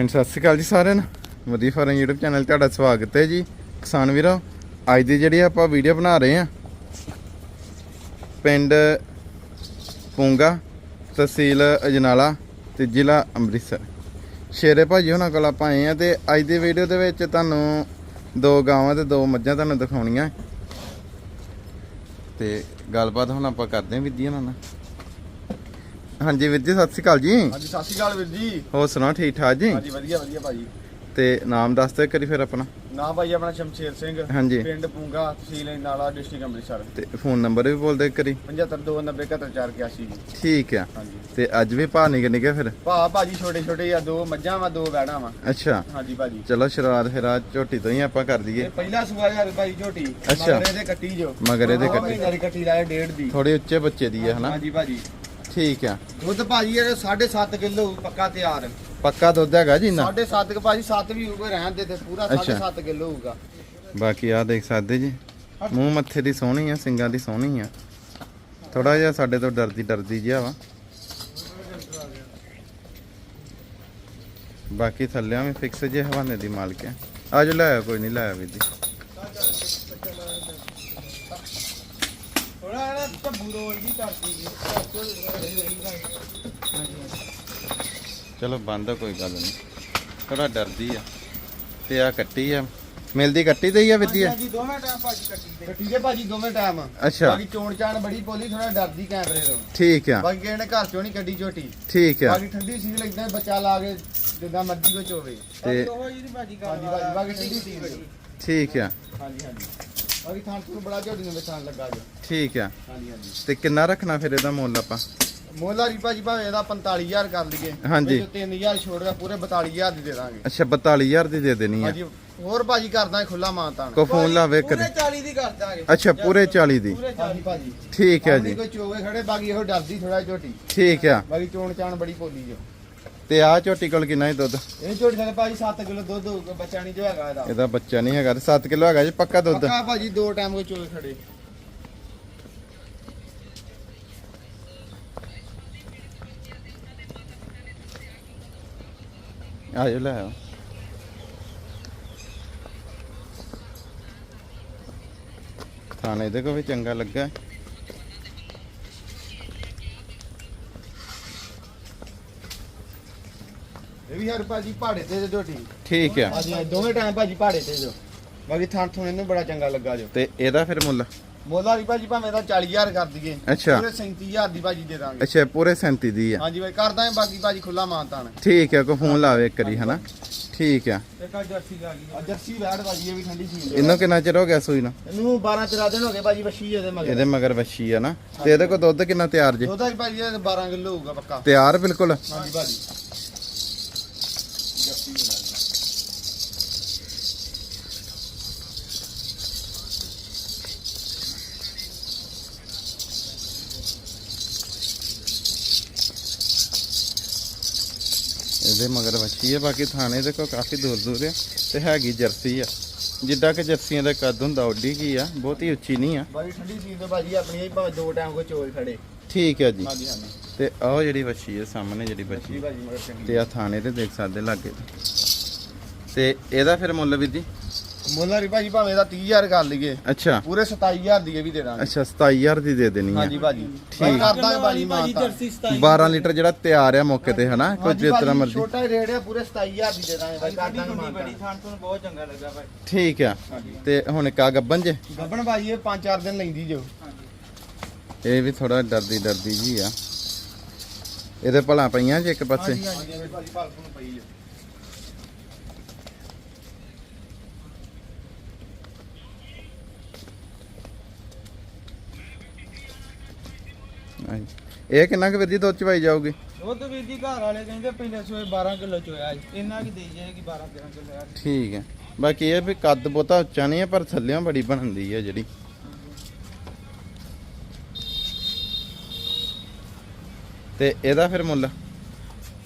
ਹਾਂਜੀ, ਸਤਿ ਸ਼੍ਰੀ ਅਕਾਲ ਜੀ ਸਾਰਿਆਂ ਨੂੰ। ਵਧੀਆ ਫਾਰਮ YouTube ਚੈਨਲ ਤੁਹਾਡਾ ਸਵਾਗਤ ਹੈ ਜੀ। ਕਿਸਾਨ ਵੀਰੋ, ਅੱਜ ਦੀ ਜਿਹੜੀ ਆਪਾਂ ਵੀਡੀਓ ਬਣਾ ਰਹੇ ਆ ਪਿੰਡ ਪੂੰਗਾ, ਤਹਿਸੀਲ ਅਜਨਾਲਾ ਤੇ ਜ਼ਿਲ੍ਹਾ ਅੰਮ੍ਰਿਤਸਰ। ਸ਼ੇਰੇ ਭਾਜੀ ਉਹਨਾਂ ਕੋਲ ਆਪਾਂ ਆਏ ਆ ਤੇ ਅੱਜ ਦੀ ਵੀਡੀਓ ਦੇ ਵਿੱਚ ਤੁਹਾਨੂੰ ਦੋ ਗਾਵਾਂ ਤੇ ਦੋ ਮੱਝਾਂ ਤੁਹਾਨੂੰ ਦਿਖਾਉਣੀਆਂ। ਤੇ ਗੱਲਬਾਤ ਹੁਣ ਆਪਾਂ ਕਰਦੇ ਹਾਂ ਵਿੱਦੀ ਉਹਨਾਂ ਨਾਲ। ਹਾਂਜੀ ਵੀਰ ਜੀ ਸਤਿ ਸ਼੍ਰੀ ਅਕਾਲ ਜੀ। ਹਾਂਜੀ ਸਤਿ ਸ਼੍ਰੀ ਅਕਾਲ ਵੀਰ ਜੀ। ਹੋਰ ਸੁਣਾਓ ਠੀਕ ਠਾਕ ਜੀ? ਹਾਂਜੀ ਵਧੀਆ ਵਧੀਆ ਭਾਜੀ। ਤੇ ਨਾਮ ਦੱਸ ਦਿਓ ਕਰੀ ਫਿਰ ਆਪਣਾ। ਨਾਮ ਭਾਈ ਆਪਣਾ ਸ਼ਮਸ਼ੇਰ ਸਿੰਘ ਹਾਂਜੀ। ਪਿੰਡ ਪੂੰਗਾ ਤਹਿਸੀਲ ਨਾਲਾ ਡਿਸਟ੍ਰਿਕਟ ਅੰਮ੍ਰਿਤਸਰ। ਤੇ ਫੋਨ ਨੰਬਰ ਵੀ ਬੋਲ ਦੇ ਕਰੀ 7529748481 ਜੀ। ਠੀਕ ਆ। ਤੇ ਅੱਜ ਵੀ ਭਾਅ ਨਿਕ ਨਿਕੇ ਫਿਰ? ਭਾ ਭਾਜੀ ਛੋਟੇ ਛੋਟੇ ਆ ਦੋ ਮੱਝਾਂ ਵਾ ਦੋ ਵੈੜਾਂ ਵਾ। ਅੱਛਾ। ਹਾਂਜੀ ਭਾਜੀ। ਚਲੋ ਸ਼ੁਰੂਆਤ ਫਿਰ ਅੱਜ ਝੋਟੀ ਤੋਂ ਹੀ ਆਪਾਂ ਕਰ ਇਹ ਪਹਿਲਾ ਸੂਆ ਯਾਰ ਭਾਈ ਝੋਟੀ। ਅੱਛਾ। ਮਗਰ ਇਹਦੇ ਕੱਟੀ ਜੋ। ਮਗਰ ਆਹ ਕੱਟੀ। ਦੀ ਕੱਟੀ ਲਾਏ ਡੇਢ ਦੀ। ਥੋੜੇ ਉੱਚੇ ਬੱਚੇ ਦੀ ਹੈ ਹਨਾ? ਹਾਂਜੀ ਭਾਜੀ। ਠੀਕ ਆ। ਦੁੱਧ ਭਾਜੀ ਇਹ 7.5 ਕਿਲੋ ਪੱਕਾ ਤਿਆਰ। ਪੱਕਾ ਦੁੱਧ ਹੈਗਾ ਜੀ ਨਾ 7.5 ਕਿ ਭਾਜੀ 7 ਵੀ ਹੋਊਗਾ ਰਹਿਣ ਦੇ ਤੇ ਪੂਰਾ ਅੱਛਾ। 7.5 ਕਿਲੋ ਹੋਊਗਾ। ਬਾਕੀ ਆ ਦੇਖ ਸਕਦੇ ਜੀ ਮੂੰਹ ਮੱਥੇ ਦੀ ਸੋਹਣੀ ਆ ਸਿੰਗਾਂ ਦੀ ਸੋਹਣੀ ਆ। ਥੋੜਾ ਜਿਹਾ ਸਾਡੇ ਤੋਂ ਡਰਦੀ ਡਰਦੀ ਜਿਹਾ ਵਾ। ਬਾਕੀ ਥੱਲਿਆਂ ਵੀ ਫਿਕਸ ਜੇ ਹਵਾਨੇ ਦੀ ਮਾਲਕ ਆ। ਅੱਜ ਲਾਇਆ ਕੋਈ ਨਹੀਂ ਲਾਇਆ ਵੀ ਜੀ। ਜੀ ਚਲੋ ਬੰਦ ਆ ਕੋਈ ਗੱਲ ਨਹੀਂ। ਥੋੜਾ ਡਰਦੀ ਆ। ਤੇ ਆ ਕੱਟੀ ਆ। ਮਿਲਦੀ ਕੱਟੀ ਤੇ ਹੀ ਆ ਵਿੱਦੀ ਆ? ਹਾਂਜੀ ਦੋਵੇਂ ਟਾਈਮ ਭਾਜੀ ਕੱਟੀ ਦੇ ਕੱਟੀ ਦੇ ਭਾਜੀ ਦੋਵੇਂ ਟਾਈਮ ਅੱਛਾ। ਬਾਕੀ ਚੋਣ ਚਾਣ ਬੜੀ ਪੋਲੀ ਥੋੜਾ ਡਰਦੀ ਕੈਮਰੇ ਤੋਂ। ਠੀਕ ਆ। ਬਾਕੀ ਕਿਸੇ ਨੇ ਘਰ ਚੋਂ ਨਹੀਂ ਕੱਢੀ ਝੋਟੀ। ਠੀਕ ਆ। ਬਾਕੀ ਠੰਡੀ ਸੀ ਲੱਗਦਾ ਬੱਚਾ ਲਾ ਕੇ ਜਿੱਦਾਂ ਮਰਜ਼ੀ ਕੋ ਚੋਵੇ ਤੇ ਹਾਂਜੀ ਭਾਜੀ ਬਾਕੀ ਠੰਡੀ ਸੀ ਬੜੀ ਠੀਕ ਆ। ਹਾਂਜੀ ਹਾਂਜੀ। ਬਾਕੀ ਥਾਂ ਤੋਂ ਬੜਾ ਲੱਗਾ ਜੋ ਠੀਕ ਆ। ਹਾਂਜੀ ਹਾਂਜੀ। ਤੇ ਕਿੰਨਾ ਰੱਖਣਾ ਫਿਰ ਇਹਦਾ ਮੁੱਲ ਆਪਾਂ? ਮੋਲਾ ਜੀ ਭਾਜੀ ਭਾਵੇਂ ਇਹਦਾ 45000 ਕਰ ਲਈਏ। ਹਾਂਜੀ। ਵਿੱਚ 3000 ਛੋੜ ਕੇ ਪੂਰੇ 42000 ਦੀ ਦੇ ਦਾਂਗੇ। ਅੱਛਾ 42000 ਦੀ ਦੇ ਦੇਣੀ ਆ। ਹਾਂਜੀ ਹੋਰ ਭਾਜੀ ਕਰਦਾ ਖੁੱਲਾ ਮਾਨਤਾਨ ਕੋ ਫੋਨ ਲਾਵੇ ਕਰ 40 ਦੀ ਕਰ ਦਾਂਗੇ। ਅੱਛਾ ਪੂਰੇ 40 ਦੀ। ਹਾਂਜੀ ਭਾਜੀ। ਠੀਕ ਹੈ ਜੀ। ਕੋਈ ਚੋਵੇ ਖੜੇ ਬਾਕੀ ਇਹੋ ਡਰਦੀ ਥੋੜਾ ਝੋਟੀ। ਠੀਕ ਆ। ਬਾਕੀ ਚੋਣ ਚਾਣ ਬੜੀ ਪੋਲੀ ਜੋ। ਤੇ ਆ ਝੋਟੀ ਕੋਲ ਕਿੰਨਾ ਹੀ ਦੁੱਧ? ਇਹ ਝੋਟੀ ਥਲੇ ਭਾਜੀ 7 ਕਿਲੋ ਦੁੱਧ ਹੋਊਗਾ ਬੱਚਾ ਨਹੀਂ ਜੋ ਹੈਗਾ ਇਹਦਾ। ਇਹਦਾ ਬੱਚਾ ਨਹੀਂ ਹੈਗਾ 7 ਕਿਲੋ ਹੈਗਾ ਜੀ ਪੱਕਾ ਦੁੱਧ? ਪੱਕਾ ਭਾਜੀ ਦੋ ਟਾਈਮ ਕੋਈ ਚੋਵੇ ਖੜੇ। ਆਜੋ ਲੈ ਆਓ। ਥਾਣੇ ਦੇ ਕੋ ਵੀ ਚੰਗਾ ਲੱਗਾ। ਇਹ ਵੀ ਹਰ ਭਾਜੀ ਪਹਾੜੇ ਤੇ ਜੋ ਝੋਟੀ ਠੀਕ ਆ। ਹਾਂਜੀ ਹਾਂਜੀ, ਦੋਵੇਂ ਟਾਈਮ ਭਾਜੀ ਪਹਾੜੇ ਤੇ ਜੋ। ਬਾਕੀ ਥਾਂ ਥੁਣ ਇਹਨੂੰ ਬੜਾ ਚੰਗਾ ਲੱਗਾ ਜੋ। ਤੇ ਇਹਦਾ ਫਿਰ ਮੁੱਲ? ਮੋਲਾ ਵੀ ਭਾਜੀ ਭਾਵੇਂ ਦਾ 40000 ਕਰ ਦਈਏ। ਅੱਛਾ। ਪੂਰੇ 37000 ਦੀ ਭਾਜੀ ਦੇ ਦਾਂਗੇ। ਅੱਛਾ ਪੂਰੇ 37 ਦੀ ਆ। ਹਾਂਜੀ ਬਾਈ ਕਰਦਾ ਹਾਂ ਬਾਕੀ ਭਾਜੀ ਖੁੱਲਾ ਮਾਨਤਾਨ ਠੀਕ ਆ ਕੋ ਫੋਨ ਲਾਵੇ ਇੱਕ ਵਾਰੀ ਹਨਾ? ਠੀਕ ਆ। ਇੱਕ ਆ ਜਰਸੀ ਆ ਗਈ ਜਰਸੀ ਵੈੜ ਭਾਜੀ ਇਹ ਵੀ ਠੰਡੀ ਸੀ। ਇਹਨੂੰ ਕਿੰਨਾ ਚਿਰ ਹੋ ਗਿਆ ਸੂਈ ਨੂੰ? ਇਹਨੂੰ 12 13 ਦਿਨ ਹੋ ਗਏ ਭਾਜੀ ਵਸ਼ੀ ਇਹਦੇ ਮਗਰ। ਇਹਦੇ ਮਗਰ ਵੱਛੀ ਆ ਨਾ। ਤੇ ਇਹਦੇ ਕੋ ਦੁੱਧ ਕਿੰਨਾ ਤਿਆਰ ਜੀ? ਉਹਦਾ ਵੀ ਭਾਜੀ ਇਹ 12 ਕਿਲੋ ਹੋਊਗਾ ਪੱਕਾ। ਤਿਆਰ ਬਿਲਕੁਲ? ਹਾਂਜੀ ਭਾਜੀ। ਇਹਦੇ ਮਗਰ ਵੱਛੀ ਹੈ ਬਾਕੀ ਥਾਣੇ ਦੇ ਕੋ ਕਾਫੀ ਦੂਰ ਦੂਰ ਆ ਤੇ ਹੈਗੀ ਜਰਸੀ ਆ। ਜਿੱਦਾਂ ਕਿ ਜਰਸੀਆਂ ਦਾ ਕੱਦ ਹੁੰਦਾ ਓਡੀ ਕੀ ਆ, ਬਹੁਤੀ ਉੱਚੀ ਨਹੀਂ ਆ। ਬਾਕੀ ਠੰਡੀ ਸੀ ਤੇ ਭਾਜੀ, ਆਪਣੀ ਭਾਵੇਂ ਦੋ ਟਾਈਮ ਕੋਈ ਚੋਲ ਖੜੇ। ਠੀਕ ਹੈ ਜੀ। ਹਾਂਜੀ ਹਾਂਜੀ। ਤੇ ਆਹ ਜਿਹੜੀ ਵੱਛੀ ਹੈ ਸਾਹਮਣੇ ਜਿਹੜੀ ਵੱਛੀ ਭਾਜੀ ਮਗਰ ਚੰਗੀ ਤੇ ਆ ਥਾਣੇ ਤੇ ਦੇਖ ਸਕਦੇ ਲਾਗੇ। ਤੇ ਇਹਦਾ ਫਿਰ ਮੁੱਲ ਵੀ ਜੀ? ਮੁੱਲਾ ਵੀ ਭਾਜੀ ਭਾਵੇਂ ਦਾ 30000 ਕਰ ਲਈਏ। ਅੱਛਾ। ਪੂਰੇ 27000 ਦੀ ਇਹ ਵੀ ਦੇ ਦਾਂਗੇ। ਅੱਛਾ 27000 ਦੀ ਦੇ ਦੇਣੀ ਆ। ਹਾਂਜੀ ਭਾਜੀ। ਠੀਕ। ਕਰਦਾ ਭਾਜੀ ਮਾਨਤਾ। 12 ਲੀਟਰ ਜਿਹੜਾ ਤਿਆਰ ਆ ਮੌਕੇ ਤੇ ਹਨਾ? ਕੋਈ ਹਾਂਜੀ ਜਿਸ ਤਰ੍ਹਾਂ ਮਰਜ਼ੀ। ਛੋਟਾ ਹੀ ਰੇਟ ਹੈ ਪੂਰੇ 27000 ਦੀ ਦੇ ਦਾਂਗੇ ਭਾਈ ਕਰਦਾ ਬੜੀ ਥਾਂ ਤੋਂ ਬਹੁਤ ਚੰਗਾ ਲੱਗਾ ਭਾਈ ਠੀਕ ਆ। ਤੇ ਹੁਣ ਇੱਕ ਆ ਗੱਬਨ ਜੇ? ਗੱਬਣ ਭਾਜੀ ਇਹ 5-4 ਦਿਨ ਲੈਂਦੀ ਜੋ। ਇਹ ਵੀ ਥੋੜਾ ਡਰਦੀ ਡਰਦੀ ਜੀ ਆ। ਇਹਦੇ ਭਲਾ ਪਈਆਂ ਜੇ ਇੱਕ ਪਾਸੇ। ਇਹ ਕਿੰਨਾ ਕੁ ਵੀਰ ਜੀ ਦੁੱਧ ਚ ਪਾਈ ਜਾਊਗੀ? ਦੁੱਧ ਵੀਰ ਜੀ ਘਰ ਵਾਲੇ ਕਹਿੰਦੇ ਪਹਿਲੇ ਸੋਏ 12 ਕਿਲੋ ਚੋਇਆ ਇੰਨਾ ਕੀ ਦੇਈ ਜਾਏਗੀ 12 13 ਕਿਲੋ ਠੀਕ ਹੈ ਬਾਕੀ ਇਹ ਵੀ ਕੱਦ ਬਹੁਤਾ ਉੱਚਾ ਨਹੀਂ ਹੈ ਪਰ ਥੱਲਿਆਂ ਬੜੀ ਬਣਦੀ ਹੈ ਜਿਹੜੀ। ਤੇ ਇਹਦਾ ਫਿਰ ਮੁੱਲ?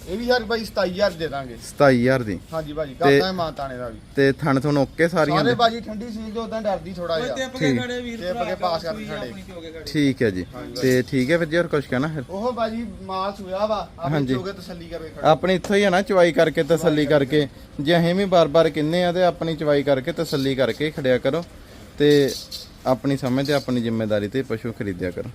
ਇਹ ਵੀ ਯਾਰ ਭਾਜੀ 27000 ਦੇ ਦਾਂਗੇ। 27000 ਦੀ। ਹਾਂਜੀ ਭਾਜੀ ਤੇ- ਕਰਦਾ ਮਾਂ ਤਾਣੇ ਦਾ ਵੀ। ਤੇ ਥਣ ਥਣ ਓਕੇ ਸਾਰੀਆਂ ਸਾਰੇ ਦੇ? ਭਾਜੀ ਠੰਡੀ ਸੀਲ ਤੋਂ ਉਦਾਂ ਡਰਦੀ ਥੋੜਾ ਜਿਹਾ। ਟਿਪ ਕੇ ਠੀਕ। ਖੜੇ ਵੀਰ ਟਿਪ ਭਰਾ ਕੇ ਪਾਸ ਕਰ ਸੂਈ ਖੜੇ। ਠੀਕ ਹੈ ਜੀ। ਤੇ ਠੀਕ ਹੈ ਫਿਰ ਜੀ ਹੋਰ ਕੁਝ ਕਹਿਣਾ ਫਿਰ? ਉਹ ਭਾਜੀ ਮਾਲ ਸੂਇਆ ਵਾ। ਆਪਣੀ ਚੋਗੇ ਤਸੱਲੀ ਕਰਕੇ ਖੜਾ। ਆਪਣੀ ਇੱਥੋਂ ਹੀ ਆ ਨਾ ਚਵਾਈ ਕਰਕੇ ਤਸੱਲੀ ਕਰਕੇ। ਜੇ ਅਸੀਂ ਵੀ ਬਾਰ-ਬਾਰ ਕਿੰਨੇ ਆ ਤੇ ਆਪਣੀ ਚਵਾਈ ਕਰਕੇ ਤਸੱਲੀ ਕਰਕੇ ਹੀ ਖੜਿਆ ਕਰੋ। ਤੇ ਆਪਣੀ ਸਮਝ ਤੇ ਆਪਣੀ ਜ਼ਿੰਮੇਵਾਰੀ ਤੇ ਪਸ਼ੂ ਖਰੀਦਿਆ ਕਰੋ।